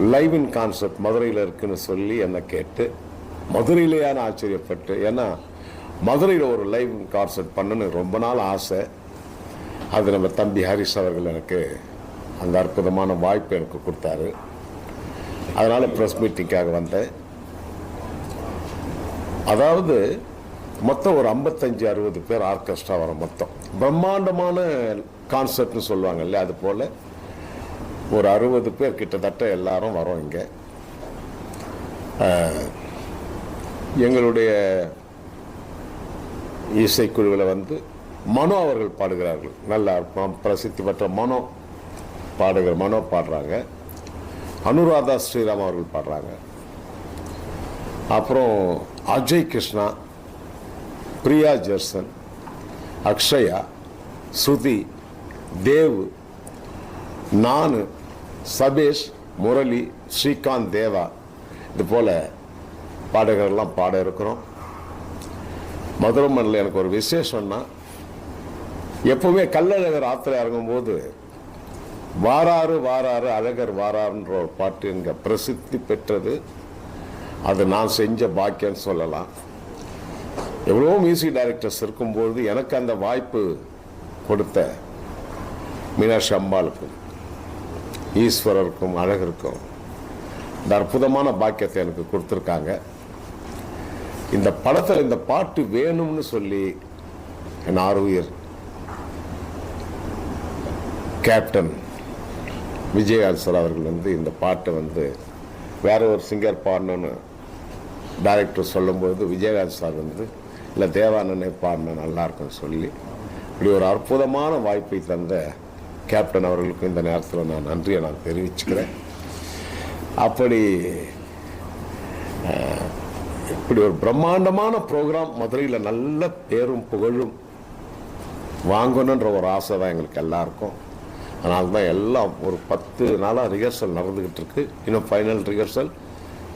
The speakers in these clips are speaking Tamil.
லைவ் இன் கான்செப்ட் மதுரையில் இருக்குன்னு சொல்லி என்னை கேட்டு மதுரையிலேயான ஆச்சரியப்பட்டு ஏன்னா மதுரையில் ஒரு லைவ் கான்செப்ட் பண்ணணும்னு ரொம்ப நாள் ஆசை. அது நம்ம தம்பி ஹரிஷ் அவர்கள் எனக்கு அந்த அற்புதமான வாய்ப்பு எனக்கு கொடுத்தாரு. அதனால் ப்ரெஸ் மீட்டிங்காக வந்தேன். அதாவது மொத்தம் ஒரு ஐம்பத்தஞ்சு அறுபது பேர் ஆர்கெஸ்ட்ரா வரும் மொத்தம். பிரம்மாண்டமான கான்சர்ட்னு சொல்லுவாங்க இல்லையா அது போல். ஒரு அறுபது பேர் கிட்டத்தட்ட எல்லாரும் வரோம் இங்கே. எங்களுடைய இசைக்குழுவில் வந்து மனோ அவர்கள் பாடுகிறார்கள். நல்ல பிரசித்தி பெற்ற மனோ பாடுகிற மனோ பாடுறாங்க. அனுராதா ஸ்ரீராம் அவர்கள் பாடுறாங்க. அப்புறம் அஜய் கிருஷ்ணா பிரியா ஜெர்சன் அக்ஷயா ஸ்ருதி தேவ் நான் சபேஷ் முரளி ஸ்ரீகாந்த் தேவா. இது போல பாடகர்கள்லாம் பாட இருக்கிறோம். மதுரை மண்ணில் எனக்கு ஒரு விசேஷம்னா எப்பவுமே கல்லழகர் ஆற்றுல இறங்கும்போது வாராறு வாராறு அழகர் வாராருன்ற ஒரு பாட்டு இங்கே பிரசித்தி பெற்றது. அது நான் செஞ்ச பாக்கியம்னு சொல்லலாம். எவ்வளோ மியூசிக் டைரக்டர்ஸ் இருக்கும்போது எனக்கு அந்த வாய்ப்பு கொடுத்த மீனாட்சி அம்பாளுக்கு. ஈஸ்வரருக்கும் அழகிற்கும் இந்த அற்புதமான பாக்கியத்தை எனக்கு கொடுத்துருக்காங்க. இந்த படத்தில் இந்த பாட்டு வேணும்னு சொல்லி என் ஆர்வியர் கேப்டன் விஜயகாந்த் அவர்கள் வந்து இந்த பாட்டை வந்து வேற ஒரு சிங்கர் பாடணும்னு டைரக்டர் சொல்லும்போது விஜயகாந்த் சார் வந்து இல்லை தேவானனே பாடின நல்லாயிருக்குன்னு சொல்லி இப்படி ஒரு அற்புதமான வாய்ப்பை தந்த கேப்டன் அவர்களுக்கும் இந்த நேரத்தில் நான் நன்றியை நான் தெரிவிச்சுக்கிறேன். அப்படி இப்படி ஒரு பிரம்மாண்டமான ப்ரோக்ராம் மதுரையில் நல்ல பேரும் புகழும் வாங்கணுன்ற ஒரு ஆசை தான் எங்களுக்கு எல்லாருக்கும். அதனால தான் எல்லாம் ஒரு பத்து நாளாக ரிஹர்சல் நடந்துக்கிட்டு இருக்கு. இன்னும் ஃபைனல் ரிஹர்சல்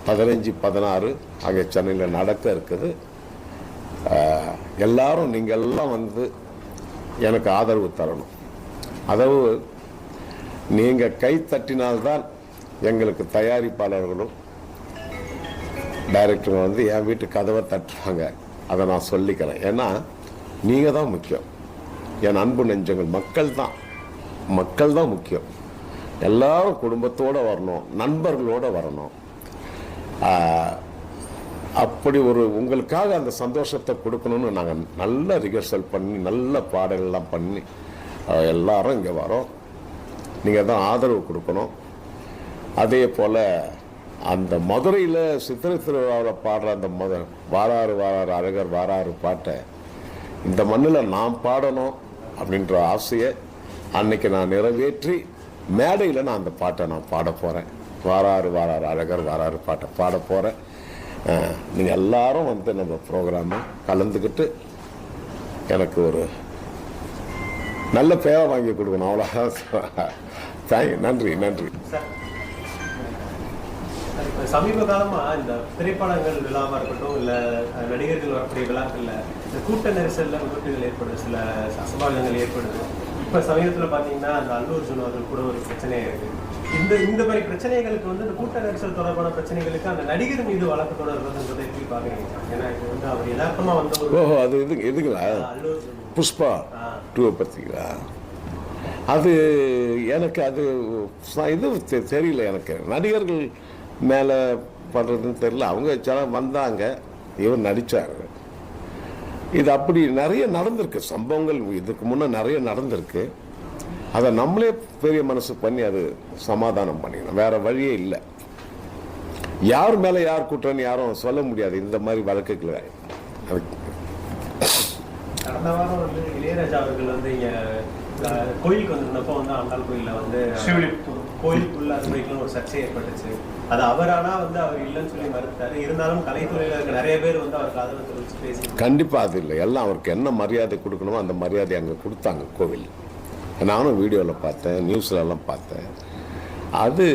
பதினஞ்சு பதினாறு அங்கே சென்னையில் நடக்க இருக்குது. எல்லாரும் நீங்கள் எல்லாம் வந்து எனக்கு ஆதரவு தரணும். அதாவது நீங்கள் கை தட்டினால்தான் எங்களுக்கு தயாரிப்பாளர்களும் டைரக்டரும் வந்து என் வீட்டு கதவை தட்டுவாங்க. அதை நான் சொல்லிக்கிறேன். ஏன்னா நீங்கள் தான் முக்கியம். என் அன்பு நெஞ்சங்கள் மக்கள் தான். மக்கள் தான் முக்கியம். எல்லாரும் குடும்பத்தோடு வரணும் நண்பர்களோடு வரணும். அப்படி ஒரு உங்களுக்காக அந்த சந்தோஷத்தை கொடுக்கணும்னு நாங்கள் நல்ல ரிஹர்சல் பண்ணி நல்ல பாடல்கள்லாம் பண்ணி எல்லாரும் இங்கே வரோம். நீங்கள் தான் ஆதரவு கொடுக்கணும். அதே போல் அந்த மதுரையில் சித்திரை திருவிழாவில் பாடுற அந்த மத வாராறு வாராறு அழகர் வாராறு பாட்டை இந்த மண்ணில் நான் பாடணும் அப்படின்ற ஆசையை அன்னைக்கு நான் நிறைவேற்றி மேடையில் நான் அந்த பாட்டை நான் பாட போகிறேன் வாராறு வாராறு அழகர் வாராறு பாட்டை பாட போகிறேன் நீங்கள் எல்லாரும் வந்து நம்ம ப்ரோக்ராமை கலந்துக்கிட்டு எனக்கு ஒரு நல்ல பேரை வாங்கி கொடுக்கணும் அவ்வளோதான் தேங்க் நன்றி நன்றி. சமீப காலமா இந்த திரைப்படங்கள் விழாவா இருக்கட்டும் இல்ல நடிகர்கள் வரக்கூடிய விழாக்கள்ல இந்த கூட்ட நெரிசல்ல விபத்துகள் ஏற்படுது சில அசம்பாவிதங்கள் ஏற்படுது. இப்ப சமீபத்துல பாத்தீங்கன்னா அந்த அல்லு அர்ஜுன் அவர்கள் கூட ஒரு பிரச்சனையா இருக்கு. இந்த இந்த மாதிரி பிரச்சனைகளுக்கு வந்து இந்த கூட்ட நெரிசல் தொடர்பான பிரச்சனைகளுக்கு அந்த நடிகர் மீது வழக்கு தொடர்றதுன்றதை எப்படி பாக்குறீங்க? சார்? ஏன்னா இது வந்து அவர் யதார்த்தமா வந்த ஓஹோ அது இது எதுங்களா அல்லு அர்ஜுன் புஷ்பா டூவை பற்றிங்களா அது எனக்கு அது இது தெ- தெரியல எனக்கு. நடிகர்கள் மேலே பண்ணுறதுன்னு தெரியல. அவங்க சில வந்தாங்க இவர் நடித்தார் இது அப்படி நிறைய நடந்திருக்கு. சம்பவங்கள் இதுக்கு முன்னே நிறைய நடந்திருக்கு. அதை நம்மளே பெரிய மனசு பண்ணி அது சமாதானம் பண்ணிக்கணும் வேற வழியே இல்லை. யார் மேலே யார் குற்றம்னு யாரும் சொல்ல முடியாது. இந்த மாதிரி வழக்குகளை. அது கடந்த வாரம் வந்து இளையராஜா அவர்கள் வந்து இங்க கோயிலுக்கு வந்திருந்தப்போ வந்து ஆண்டாள் கோயில்ல வந்து. கோயிலுக்குள்ள அனுபவிக்கணும் ஒரு சர்ச்சை ஏற்பட்டுச்சு. அது அவரானா வந்து அவர் இல்லைன்னு சொல்லி மறுத்தாரு இருந்தாலும் கலைத்துறையில இருக்க நிறைய பேர் வந்து அவருக்கு ஆதரவு தெரிவிச்சு பேசி கண்டிப்பா அது இல்லை. எல்லாம் அவருக்கு என்ன மரியாதை கொடுக்கணுமோ அந்த மரியாதை அங்கே கொடுத்தாங்க கோவில். நானும் வீடியோவில் பார்த்தேன் நியூஸ்ல எல்லாம் பார்த்தேன். அது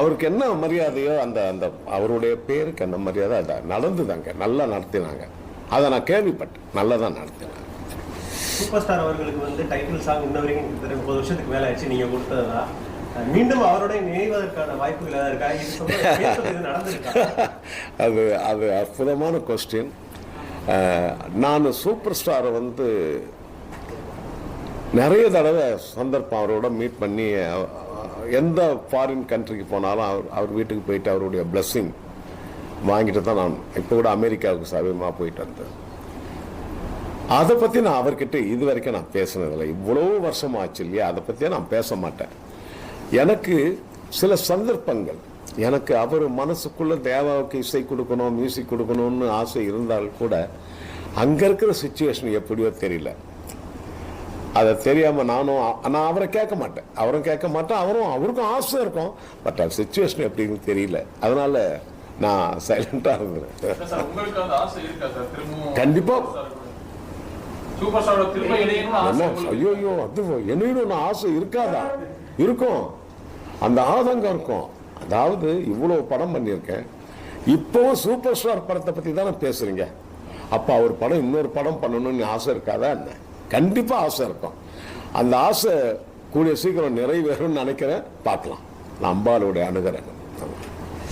அவருக்கு என்ன மரியாதையோ அந்த அந்த அவருடைய பேருக்கு என்ன மரியாதை அது நடந்துதாங்க. நல்லா நடத்தினாங்க. அதை நான் கேள்விப்பட்டேன். நல்லா தான் நடத்தினாங்க. சூப்பர் ஸ்டார் அவர்களுக்கு வந்து டைட்டில் சாங் இன்ன வரைக்கும் கிட்டத்தட்ட முப்பது வருஷத்துக்கு மேலே ஆச்சு நீங்கள் கொடுத்ததா மீண்டும் அவருடைய நினைவதற்கான வாய்ப்புகள் ஏதாவது இருக்கா? இது சொல்ல அது அது அற்புதமான கொஸ்டின் நான் சூப்பர் ஸ்டாரை வந்து நிறைய தடவை சந்தர்ப்பம் அவரோட மீட் பண்ணி எந்த ஃபாரின் கண்ட்ரிக்கு போனாலும் அவர் அவர் வீட்டுக்கு போயிட்டு அவருடைய பிளஸ்ஸிங் வாங்கிட்டு தான் நான் இப்போ கூட அமெரிக்காவுக்கு சமீபமாக போயிட்டு வந்தேன். அதை பற்றி நான் அவர்கிட்ட இது வரைக்கும் நான் பேசினதில்லை. இவ்வளவு வருஷம் ஆச்சு இல்லையா? அதை பற்றியே நான் பேச மாட்டேன். எனக்கு சில சந்தர்ப்பங்கள். எனக்கு அவர் மனசுக்குள்ள தேவாவுக்கு இசை கொடுக்கணும் மியூசிக் கொடுக்கணும்னு ஆசை இருந்தால் கூட அங்கே இருக்கிற சுச்சுவேஷன் எப்படியோ தெரியல. அதை தெரியாம நானும் நான் அவரை கேட்க மாட்டேன். அவரும் கேட்க மாட்டேன் அவரும் அவருக்கும் ஆசை இருக்கும். பட் அது சுச்சுவேஷன் எப்படின்னு தெரியல. அதனால நான் சைலண்டா இருந்தேன். இல்ல ஐயோ ஐயோ அது என்னன்னு ஆசை இருக்காதா? இருக்கும். அந்த ஆதங்கம் இருக்கும். அதாவது இவ்வளவு படம் பண்ணியிருக்கேன். இப்போவும் சூப்பர் ஸ்டார் படத்தை பத்தி தானே பேசுறீங்க? அப்ப அவர் படம் இன்னொரு படம் பண்ணணும்னு ஆசை இருக்காதா என்ன? கண்டிப்பா ஆசை இருக்கும். அந்த ஆசை கூடிய சீக்கிரம் நிறைவேறும்னு நினைக்கிறேன். பார்க்கலாம். நான் அம்பாளுடைய அணுகிறேன்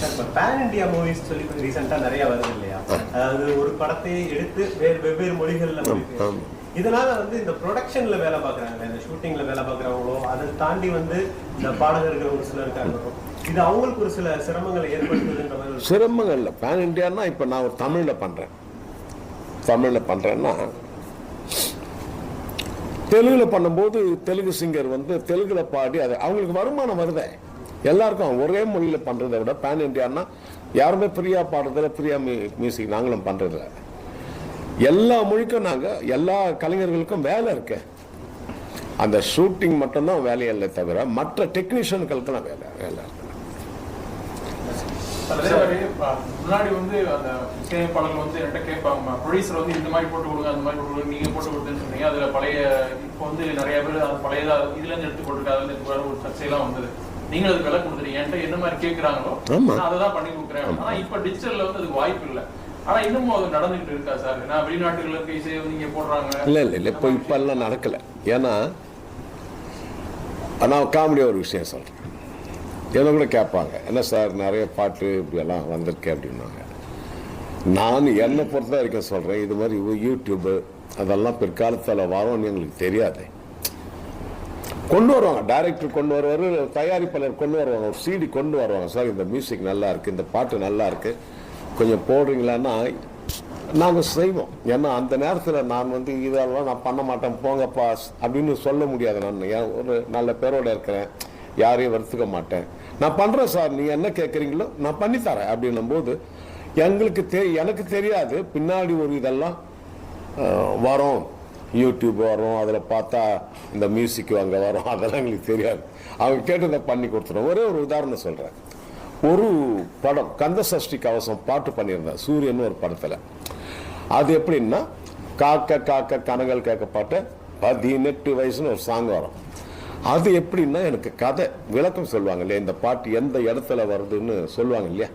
சார் இப்போ பேன் இந்தியா மூவிஸ் சொல்லி ரீசெண்டாக நிறைய வருது இல்லையா? அதாவது ஒரு படத்தை எடுத்து வேறு வெவ்வேறு மொழிகள்ல. இதனால வந்து இந்த ப்ரொடக்ஷன்ல வேலை பார்க்குறாங்க. இந்த ஷூட்டிங்ல வேலை பார்க்குறவங்களோ அதை தாண்டி வந்து இந்த பாடகர்கள் ஒரு சிலர் இருக்காங்க. இது அவங்களுக்கு ஒரு சில சிரமங்களை ஏற்படுத்துதுன்ற மாதிரி சிரமங்கள் இல்லை. பேன் இண்டியான்னா இப்போ நான் ஒரு தமிழில் பண்ணுறேன் தமிழில் பண்ணுறேன்னா தெலுங்கில் பண்ணும்போது தெலுங்கு சிங்கர் வந்து தெலுங்குல பாடி அது அவங்களுக்கு வருமானம் வருதே. எல்லாருக்கும் ஒரே மொழியில் பண்ணுறதை விட பேன் இண்டியான்னா யாருமே ஃப்ரீயாக பாடுறதில்ல ஃப்ரீயாக மியூசிக் நாங்களும் பண்ணுறதில்ல எல்லா மொழிக்கும் நாங்கள் எல்லா கலைஞர்களுக்கும் வேலை இருக்கு. அந்த ஷூட்டிங் மட்டும்தான் வேலையில்லை தவிர மற்ற டெக்னீஷியன்களுக்கெல்லாம் வேலை வேலை இருக்கு. முன்னாடி வந்து அந்த இசையமைப்பாளர்கள் வந்து என்கிட்ட கேட்பாங்க ப்ரொடியூசர் வந்து இந்த மாதிரி போட்டு கொடுங்க அந்த மாதிரி போட்டு கொடுங்க நீங்க போட்டு கொடுத்துன்னு சொன்னீங்க. அதுல பழைய இப்போ வந்து நிறைய பேர் அது பழையதா இதுல இருந்து எடுத்து போட்டுருக்காங்க அதுல இருந்து ஒரு சர்ச்சையெல்லாம் வந்தது. நீங்க அதுக்கு விலை கொடுத்துறீங்க என்கிட்ட என்ன மாதிரி கேட்கறாங்களோ. நான் அதை தான் பண்ணி கொடுக்குறேன். ஆனா இப்ப டிஜிட்டல்ல வந்து அதுக்கு வாய்ப்பு இல்லை. ஆனா இன்னமும் அது நடந்துகிட்டு இருக்கா சார்? ஏன்னா வெளிநாட்டுகளுக்கு இசையை வந்து இங்க போடுறாங்க. இல்லை இல்லை இல்லை. இப்போ இப்ப எல்லாம் நடக்கலை. ஏன்னா நான் காமெடியாக ஒரு விஷயம் சொல்கிறேன் என்ன கூட கேட்பாங்க. என்ன சார் நிறைய பாட்டு இப்படியெல்லாம் வந்திருக்கேன் அப்படின்னாங்க. நான் என்னை பொறுத்த வரைக்கும் சொல்கிறேன் இது மாதிரி யூடியூப்பு அதெல்லாம் பிற்காலத்தில் வரோம்னு எங்களுக்கு தெரியாது. கொண்டு வருவாங்க. டைரக்டர் கொண்டு வருவார் தயாரிப்பாளர் கொண்டு வருவாங்க. ஒரு சிடி கொண்டு வருவாங்க. சார் இந்த மியூசிக் நல்லா இருக்கு இந்த பாட்டு நல்லா இருக்கு. கொஞ்சம் போடுறீங்களான்னா நாங்கள் செய்வோம். ஏன்னா அந்த நேரத்தில் நான் வந்து இதெல்லாம் நான் பண்ண மாட்டேன் போங்கப்பா அப்படின்னு சொல்ல முடியாது நான். ஏன் ஒரு நல்ல பேரோட இருக்கிறேன். யாரையும் வருத்துக்க மாட்டேன். நான் பண்ணுறேன் சார் நீங்கள் என்ன கேட்குறீங்களோ நான் பண்ணித்தரேன் அப்படின்னும் போது எங்களுக்கு தெ எனக்கு தெரியாது. பின்னாடி ஒரு இதெல்லாம் வரும். யூடியூப் வரும் அதில் பார்த்தா இந்த மியூசிக் அங்கே வரும் அதெல்லாம் எங்களுக்கு தெரியாது. அவங்க கேட்டதை பண்ணி கொடுத்துருவோம். ஒரே ஒரு உதாரணம் சொல்கிறேன் ஒரு படம் கந்த சஷ்டி கவசம் பாட்டு பண்ணியிருந்தேன் சூரியன் ஒரு படத்தில். அது எப்படின்னா காக்க காக்க கனங்கள் கேட்க பாட்டு பதினெட்டு வயசுன்னு ஒரு சாங் வரும். அது எப்படின்னா எனக்கு கதை விளக்கம் சொல்லுவாங்க இல்லையா இந்த பாட்டு எந்த இடத்துல வருதுன்னு சொல்லுவாங்க இல்லையா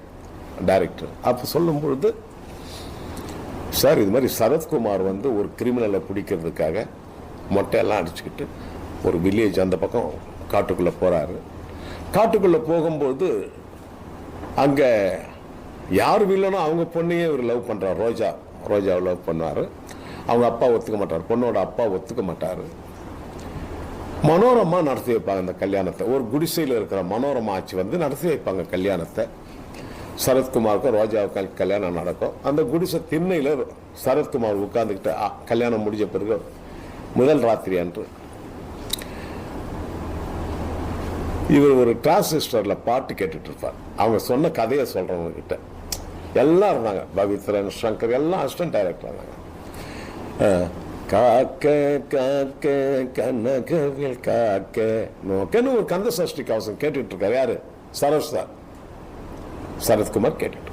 டைரக்டர் அப்போ சொல்லும் பொழுது சார் இது மாதிரி சரத்குமார் வந்து ஒரு கிரிமினலை பிடிக்கிறதுக்காக மொட்டையெல்லாம் அடிச்சுக்கிட்டு ஒரு வில்லேஜ் அந்த பக்கம் காட்டுக்குள்ளே போகிறாரு காட்டுக்குள்ளே போகும்போது அங்கே யார் வில்லனோ அவங்க பொண்ணையே இவர் லவ் பண்ணுறார் ரோஜா ரோஜாவை லவ் பண்ணுவார். அவங்க அப்பா ஒத்துக்க மாட்டார். பொண்ணோட அப்பா ஒத்துக்க மாட்டார். மனோரமா நடத்தி வைப்பாங்க இந்த கல்யாணத்தை. ஒரு குடிசையில் இருக்கிற மனோரமா ஆட்சி வந்து நடத்தி வைப்பாங்க கல்யாணத்தை. சரத்குமாருக்கும் ரோஜாவுக்கும் கல்யாணம் நடக்கும். அந்த குடிசை திண்ணையில் சரத்குமார் உட்காந்துக்கிட்டு கல்யாணம் முடிஞ்ச பிறகு முதல் ராத்திரி அன்று இவர் ஒரு டிரான்சிஸ்டரில் பாட்டு கேட்டுட்டு இருப்பார் அவங்க சொன்ன கதையை சொல்கிறவங்க கிட்ட எல்லாம் இருந்தாங்க. பவித்ரன் சங்கர் எல்லாம் அசிஸ்டன்ட் டைரக்டர் இருந்தாங்க. காக்க காக்க கனகவில் காக்க நோக்கன்னு ஒரு கந்த சஷ்டி கவசம் கேட்டுட்டு இருக்காரு யாரு? சரஸ் சார் சரத்குமார் கேட்டுட்டு.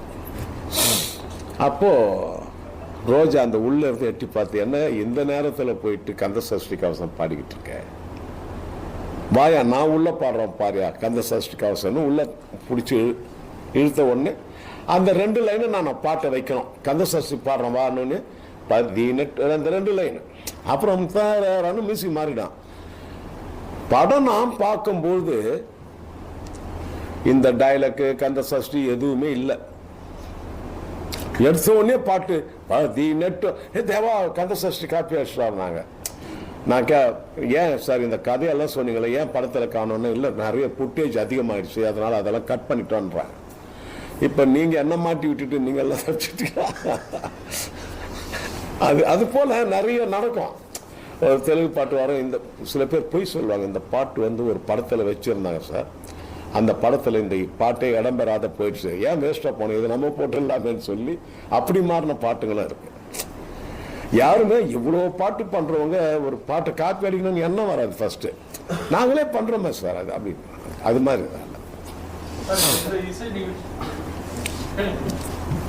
அப்போ ரோஜா அந்த உள்ள இருந்து எட்டி பார்த்து என்ன இந்த நேரத்தில் போயிட்டு கந்த சஷ்டி கவசம் பாடிக்கிட்டு இருக்கேன் வாயா நான் உள்ள பாடுறேன் பாரியா கந்த சஷ்டி கவசம்னு உள்ள பிடிச்சி இழுத்த உடனே அந்த ரெண்டு லைனை நான் பாட்டை வைக்கணும். கந்த சஷ்டி பாடுறேன் வான்னு பதினெட்டு அந்த ரெண்டு லைன் அப்புறம் தாரான்னு மியூசிக் மாறிடான் படம் நான் பார்க்கும்போது இந்த டைலக்கு கந்த சஷ்டி எதுவுமே இல்லை. எடுத்த உடனே பாட்டு the net Deva Kanda Sashti copy நாங்கள் நான் கே ஏன் சார் இந்த கதையெல்லாம் சொன்னீங்களே? ஏன் படத்தில் காணோன்னு இல்லை நிறைய ஃபுட்டேஜ் அதிகமாகிடுச்சு அதனால் அதெல்லாம் கட் பண்ணிட்டோன்றாங்க இப்போ நீங்கள் என்ன மாட்டி விட்டுட்டு நீங்கள் எல்லாம் தப்பிச்சிட்டீங்களா அது அது போல் நிறைய நடக்கும். ஒரு தெலுங்கு பாட்டு வரும். இந்த சில பேர் பொய் சொல்லுவாங்க. இந்த பாட்டு வந்து ஒரு படத்தில் வச்சுருந்தாங்க சார். அந்த படத்தில் இந்த பாட்டே இடம்பெறாத போயிடுச்சு. ஏன் வேஸ்ட்டாக போனோம் இது நம்ம போட்டுடலாமேன்னு சொல்லி அப்படி மாறின பாட்டுங்களும் இருக்குது யாருமே இவ்வளோ பாட்டு பண்ணுறவங்க ஒரு பாட்டை காப்பி அடிக்கணும்னு எண்ணம் வராது ஃபர்ஸ்ட்டு நாங்களே பண்ணுறோமே சார் அது அப்படி அது மாதிரி.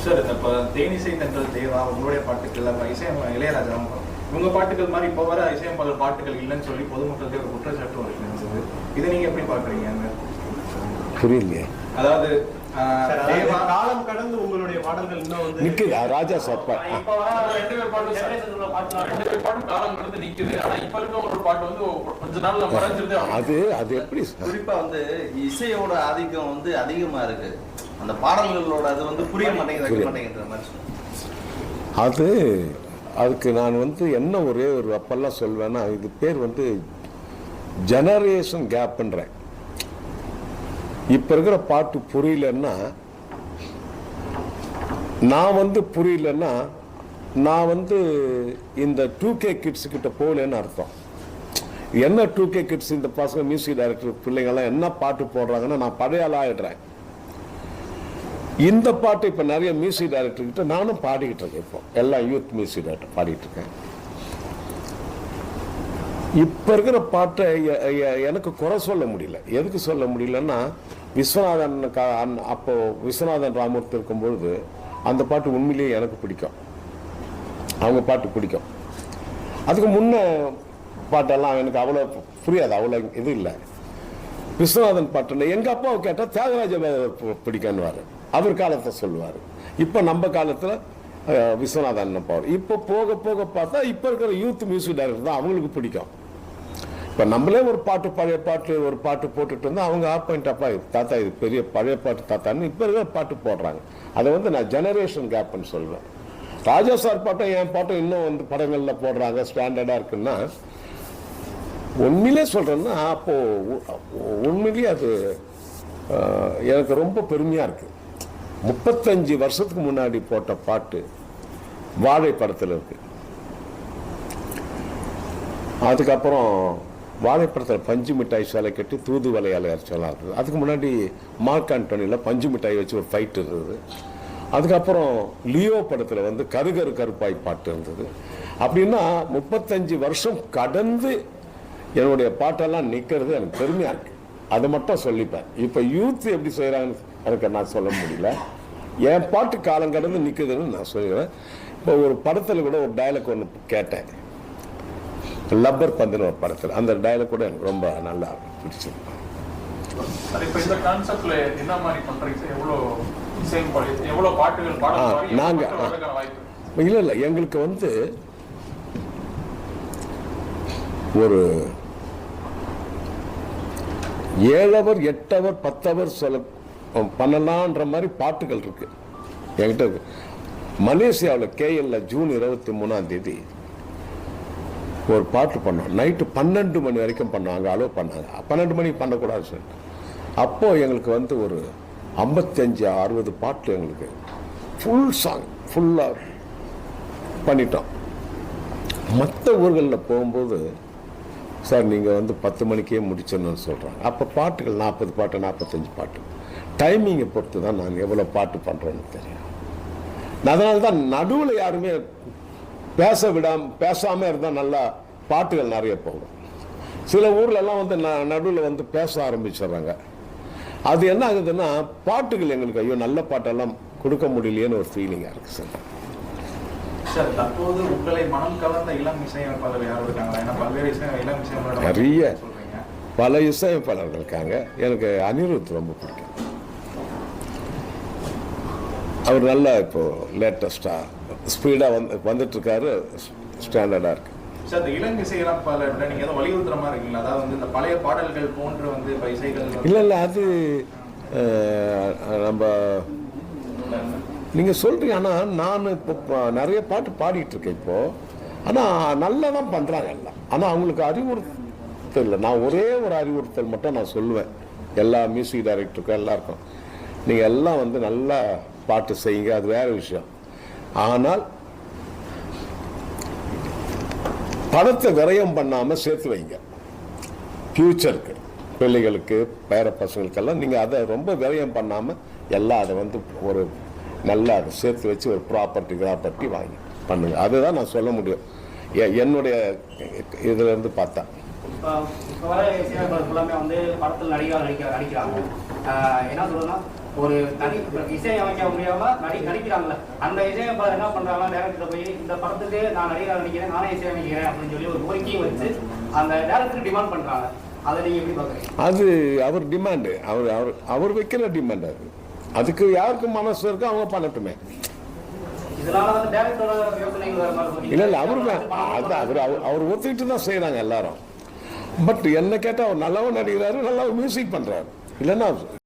சார் இந்த இப்போ தேனிசை தென்றல் தேவா உங்களுடைய பாட்டுகள் அப்புறம் இசை இளையராஜா உங்க பாட்டுகள் மாதிரி இப்போ வர இசையமைப்பாளர் பாட்டுகள் இல்லைன்னு சொல்லி பொதுமக்களுக்கு ஒரு குற்றச்சாட்டு வருகிறது இதை நீங்க எப்படி பாக்குறீங்க புரியலையே. அதாவது காலம் கடந்து உங்களுடைய பாடல்கள் இன்னும் வந்து நிற்குது ராஜா சார் பா இப்ப வர ரெண்டு பேர் பாட்டும் ரெண்டு பேர் பாட்டும் காலம் கடந்து நிக்குது. ஆனா இப்ப இருக்க ஒரு பாட்டு வந்து கொஞ்ச நாள்ல மறைஞ்சிருது அது அது எப்படி குறிப்பா வந்து இசையோட ஆதிக்கம் வந்து அதிகமா இருக்கு. அந்த பாடல்களோட அது வந்து புரிய மாட்டேங்குது. மாட்டேங்குற மாதிரி. அது அதுக்கு நான் வந்து என்ன ஒரே ஒரு அப்பெல்லாம் சொல்வேன்னா இது பேர் வந்து ஜெனரேஷன் கேப்ன்றேன் இப்போ இருக்கிற பாட்டு புரியலன்னா நான் வந்து புரியலன்னா நான் வந்து இந்த டூ கே கிட்ஸ் கிட்ட போகலன்னு அர்த்தம். என்ன டூ கே கிட்ஸ் இந்த பசங்க மியூசிக் டைரக்டர் பிள்ளைங்கெல்லாம் என்ன பாட்டு போடுறாங்கன்னா நான் பழைய ஆள் ஆயிடுறேன். இந்த பாட்டு இப்போ நிறைய மியூசிக் டைரக்டர் கிட்ட நானும் பாடிக்கிட்டு இருக்கேன் இப்போ. எல்லாம் யூத் மியூசிக் டைரக்டர் பாடிட்டு இருக்கேன். இப்போ இருக்கிற பாட்டை எனக்கு குறை சொல்ல முடியல. எதுக்கு சொல்ல முடியலன்னா விஸ்வநாதன் கா- அன்- அப்போ விஸ்வநாதன் ராமூர்த்தி இருக்கும்பொழுது அந்த பாட்டு உண்மையிலேயே எனக்கு பிடிக்கும். அவங்க பாட்டு பிடிக்கும். அதுக்கு முன்னே பாட்டெல்லாம் எனக்கு அவ்வளோ புரியாது அவ்வளோ இது இல்லை. விஸ்வநாதன் பாட்டில் எங்கள் அப்பாவை கேட்டால் தியாகராஜ பிடிக்கன்னுவார் அவர் காலத்தை சொல்லுவார். இப்போ நம்ம காலத்தில் விஸ்வநாதன் பாவர் இப்போ போக போக பார்த்தா இப்போ இருக்கிற யூத் மியூசிக் டைரக்டர் தான் அவங்களுக்கு பிடிக்கும். இப்போ நம்மளே ஒரு பாட்டு பழைய பாட்டு ஒரு பாட்டு போட்டுட்டு இருந்தால் அவங்க ஆப்பாயிண்ட் அப்பா இது தாத்தா இது பெரிய பழைய பாட்டு தாத்தான்னு இப்போ இருக்கிற பாட்டு போடுறாங்க. அதை வந்து நான் ஜெனரேஷன் கேப்னு சொல்வேன் ராஜா சார் பாட்டும் என் பாட்டும் இன்னும் வந்து படங்களில் போடுறாங்க ஸ்டாண்டர்டாக இருக்குன்னா உண்மையிலே சொல்கிறேன்னா அப்போ உண்மையிலேயே அது எனக்கு ரொம்ப பெருமையாக இருக்கு. முப்பத்தஞ்சு வருஷத்துக்கு முன்னாடி போட்ட பாட்டு வாழை படத்தில் இருக்கு. அதுக்கப்புறம் வாழைப்படத்தில் பஞ்சு மிட்டாய் சாலை கட்டி தூது வலையால் அரைச்சலாம் இருக்குது அதுக்கு முன்னாடி மார்க் ஆண்டோனியில் பஞ்சு மிட்டாய் வச்சு ஒரு ஃபைட் இருந்தது. அதுக்கப்புறம் லியோ படத்தில் வந்து கருகரு கருப்பாய் பாட்டு இருந்தது. அப்படின்னா முப்பத்தஞ்சு வருஷம் கடந்து என்னுடைய பாட்டெல்லாம் நிற்கிறது எனக்கு பெருமையாக இருக்கு. அதை மட்டும் சொல்லிப்பேன். இப்போ யூத் எப்படி செய்கிறாங்கன்னு எனக்கு நான் சொல்ல முடியல. என் பாட்டு காலம் கடந்து நிற்குதுன்னு நான் சொல்லுவேன் இப்போ ஒரு படத்தில் கூட ஒரு டைலாக் ஒன்று கேட்டேன். லப்பர் பந்துன்னு ஒரு படத்தில். அந்த டயலாக் கூட எனக்கு ரொம்ப நல்லா பிடிச்சது. அது இப்ப இந்த கான்செப்ட்ல என்ன மாதிரி பண்றீங்க? சார்? எவ்வளவு இசை பாடி எவ்வளவு பாட்டுகள் பாட ஆ, பாடி நாங்க, மக்கள் ஆ. வர்றதுக்கான வாய்ப்பு? இல்லை இல்லை எங்களுக்கு வந்து ஒரு ஏழவர் எட்டவர் பத்தவர் சொல்ல பண்ணலான்ற மாதிரி பாட்டுகள் இருக்கு. என்கிட்ட இருக்கு. மலேசியாவில் கேஎல்ல ஜூன் இருபத்தி மூணாம் தேதி ஒரு பாட்டு பண்ணோம். நைட்டு பன்னெண்டு மணி வரைக்கும் பண்ணோம். அங்கே அலோவ் பண்ணாங்க. பன்னெண்டு மணிக்கு பண்ணக்கூடாது சார். அப்போது எங்களுக்கு வந்து ஒரு ஐம்பத்தஞ்சு அறுபது பாட்டு எங்களுக்கு ஃபுல் சாங் ஃபுல்லாக பண்ணிட்டோம். மற்ற ஊர்களில் போகும்போது சார் நீங்கள் வந்து பத்து மணிக்கே முடிச்சிடணும்னு சொல்கிறாங்க அப்போ பாட்டுகள் நாற்பது பாட்டு நாற்பத்தஞ்சு பாட்டு. டைமிங்கை பொறுத்து தான் நாங்கள் எவ்வளோ பாட்டு பண்ணுறோன்னு தெரியும். அதனால தான் நடுவில் யாருமே பேச விடாம பேசாமல் இருந்தால் நல்லா பாட்டுகள் நிறைய போகும். சில ஊர்ல எல்லாம் வந்து நடுவில் வந்து பேச ஆரம்பிச்சிடுறாங்க. அது என்ன ஆகுதுன்னா பாட்டுகள் எங்களுக்கு ஐயோ நல்ல பாட்டெல்லாம் கொடுக்க முடியலையேன்னு ஒரு ஃபீலிங்காக இருக்குது சார். சார் தற்போது உங்களை மனம் கவர்ந்த இளம் இசையமைப்பாளர் யாரும் இருக்காங்களா? ஏன்னா பல்வேறு இசை இளம் இசையமைப்பாளர் நிறைய. பல இசையமைப்பாளர்கள் இருக்காங்க. எனக்கு அனிருத் ரொம்ப பிடிக்கும். அவர் நல்லா இப்போ லேட்டஸ்டாக ஸ்பீடாக வந்து வந்துட்டு இருக்காரு ஸ்டாண்டர்டாக இருக்கு. சார் இந்த இளம் இசையமைப்பாளர்கிட்ட நீங்க எதுவும் வலியுறுத்துற மாதிரி இருக்கீங்களா? அதாவது வந்து இந்த பழைய பாடல்கள் போன்று வந்து இப்ப இசைகள் இல்லை இல்லை அது நம்ம நீங்கள் சொல்கிறீங்க ஆனால் நான் இப்போ நிறைய பாட்டு பாடிட்டு இருக்கேன் இப்போ. ஆனால் நல்லா தான் பண்ணுறாங்க எல்லாம். ஆனால் அவங்களுக்கு அறிவுறுத்தல் இல்லை. நான் ஒரே ஒரு அறிவுறுத்தல் மட்டும் நான் சொல்லுவேன். எல்லா மியூசிக் டைரக்டருக்கும் எல்லாருக்கும். நீங்கள் எல்லாம் வந்து நல்லா பாட்டு செய்யுங்க. அது வேற விஷயம். ஆனால் பணத்தை விரயம் பண்ணாமல் சேர்த்து வைங்க. ஃப்யூச்சருக்கு பிள்ளைகளுக்கு பேர பசங்களுக்கெல்லாம் நீங்கள் அதை ரொம்ப விரயம் பண்ணாமல் எல்லாம் அதை வந்து ஒரு நல்லா அதை சேர்த்து வச்சு ஒரு ப்ராப்பர்ட்டி ப்ராப்பர்ட்டி வாங்கி பண்ணுங்க. அதுதான் நான் சொல்ல முடியும். எ- என்னுடைய இதுல இருந்து பார்த்தா. இப்போ வர வந்து படத்தில் நடிகராக நடிக்க நடிக்கிறாங்க. என்ன சொல்றதுன்னா ஒரு நடி இப்ப இசையமைக்க முடியாம நடி நடிக்கிறாங்கல்ல. அந்த இசையமைப்பாளர் என்ன பண்றாங்கன்னா டேரக்டர் போய் இந்த படத்துக்கு நான் நடிகராக நடிக்கிறேன் நானே இசையமைக்கிறேன் அப்படின்னு சொல்லி ஒரு கோரிக்கையும் வச்சு அந்த டேரக்டர் டிமாண்ட் பண்றாங்க. அதை நீங்க எப்படி பாக்குறீங்க? அது அவர் டிமாண்டு அவர் அவர் அவர் வைக்கிற டிமாண்ட் அது. அதுக்கு யாருக்கு மனசு இருக்கோ அவங்க பண்ணட்டுமே. இல்லை இல்லை அவரு அது அவர் அவர் ஒத்துக்கிட்டு தான் செய்கிறாங்க எல்லாரும். பட் என்ன கேட்டால் அவர் நல்லாவும் நடிக்கிறாரு நல்லா மியூசிக் பண்ணுறாரு இல்லைன்னா